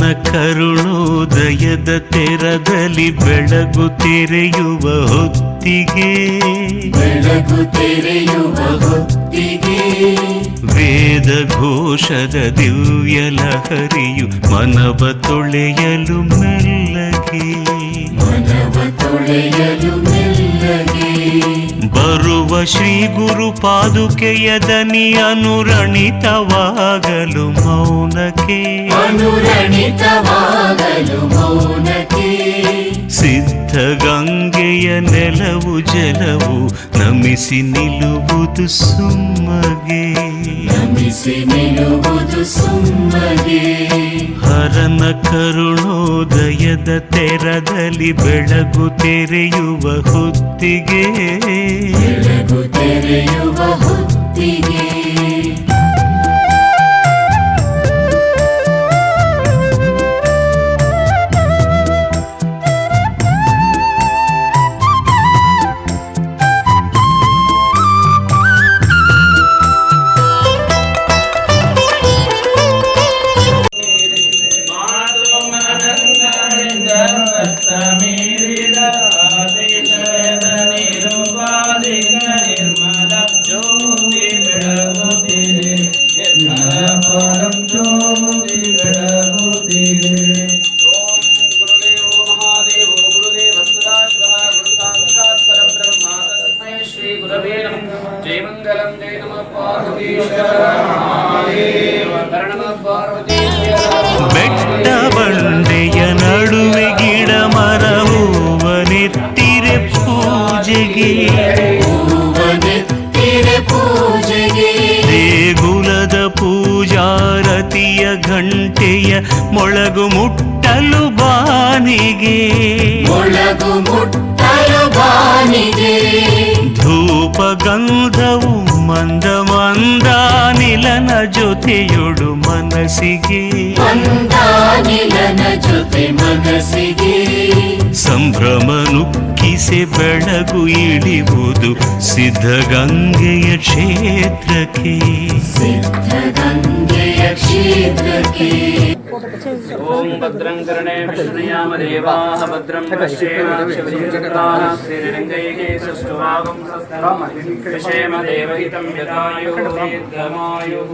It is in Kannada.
ಕರುಣೋದಯದ ತೆರದಲ್ಲಿ ಬೆಳಗು ತೆರೆಯುವ ಹೊತ್ತಿಗೆ. ಬೆಳಗು ತೆರೆಯುವ ಹೊತ್ತಿಗೆ. ವೇದ ಘೋಷದ ದಿವ್ಯ ಲಹರಿಯು ಮನವ ತೊಳೆಯಲು ಮೆಲ್ಲಗೆ. ಮನವ ತೊಳೆಯಲು ಮೆಲ್ಲಗೆ. ಬರುವ ಶ್ರೀ ಗುರು ಪಾದುಕೆಯ ದನಿ ಅನುರಣಿತವಾಗಲು ಮೌನಕ್ಕೆ ಅನುರಣಿತವಾಗಲು ನೆಲವು ಜಲವು ನಮಿಸಿ ನಿಲ್ಲುವುದು ಸುಮ್ಮಗೆ. ನಮಿಸಿ ನಿಲ್ಲುವುದು ಸುಮ್ಮಗೆ. ಹರನ ಕರುಣೋದಯದ ತೆರದಲ್ಲಿ ಬೆಳಗು ತೆರೆಯುವ ಹೊತ್ತಿಗೆ. ಬೆಳಗು ತೆರೆಯುವ ಹೊತ್ತಿಗೆ. தத்தமீரித ஆதிசயத நிருபாதிக நிர்மல ஜோதி விளகுதிரே நிர்மல பரம் ஜோதி விளகுதிரே ஓம் குருதேவோ மகாதேவோ குருதேவஸ்ததா சிவா குரு சாட்சாத் பரபிரம்மா தஸ்மை ஸ்ரீ குரவே ಪೂಜಾರತಿಯ ಗಂಟೆಯ ಮೊಳಗು ಮುಟ್ಟಲು ಬಾನಿಗೆ ಮೊಳಗು ಮುಟ್ಟಲು ಬಾನಿಗೆ ಧೂಪ ಗಂಧವು ಮಂದ ಮಂದ ನಿಲನ ಜೊತೆಯೊಡು ಮನಸ್ಸಿಗೆ ಮಂದಾನಿಲನ ಜೊತೆ ಮನಸ್ಸಿಗೆ ಸಂಭ್ರಮನು ಕಿಸೆ ಬೆಳಗು ಇಳಿವುದು ಸಿದ್ಧಗಂಗೆಯ ಕ್ಷೇತ್ರಕ್ಕೆ ಸಿದ್ಧಗಂಗೆಯ ಕ್ಷೇತ್ರಕ್ಕೆ ಓಂ ಭದ್ರಂ ಕರ್ಣೇ ಪ್ರಶ್ನಯಾಮ ದೇವಾಃ ಭದ್ರಂ ಪಶ್ಯೇಮಾಕ್ಷವೀರ್ಯತಾಃ ಶ್ರೀರಂಗೈಃ ಸುಷ್ಟುವಾಗಂ ಸಸ್ತರಾಮ ವಿಷೇಮ ದೇವಹಿತಂ ಯದಾಯುः ದೀರ್ಘಮಾಯುः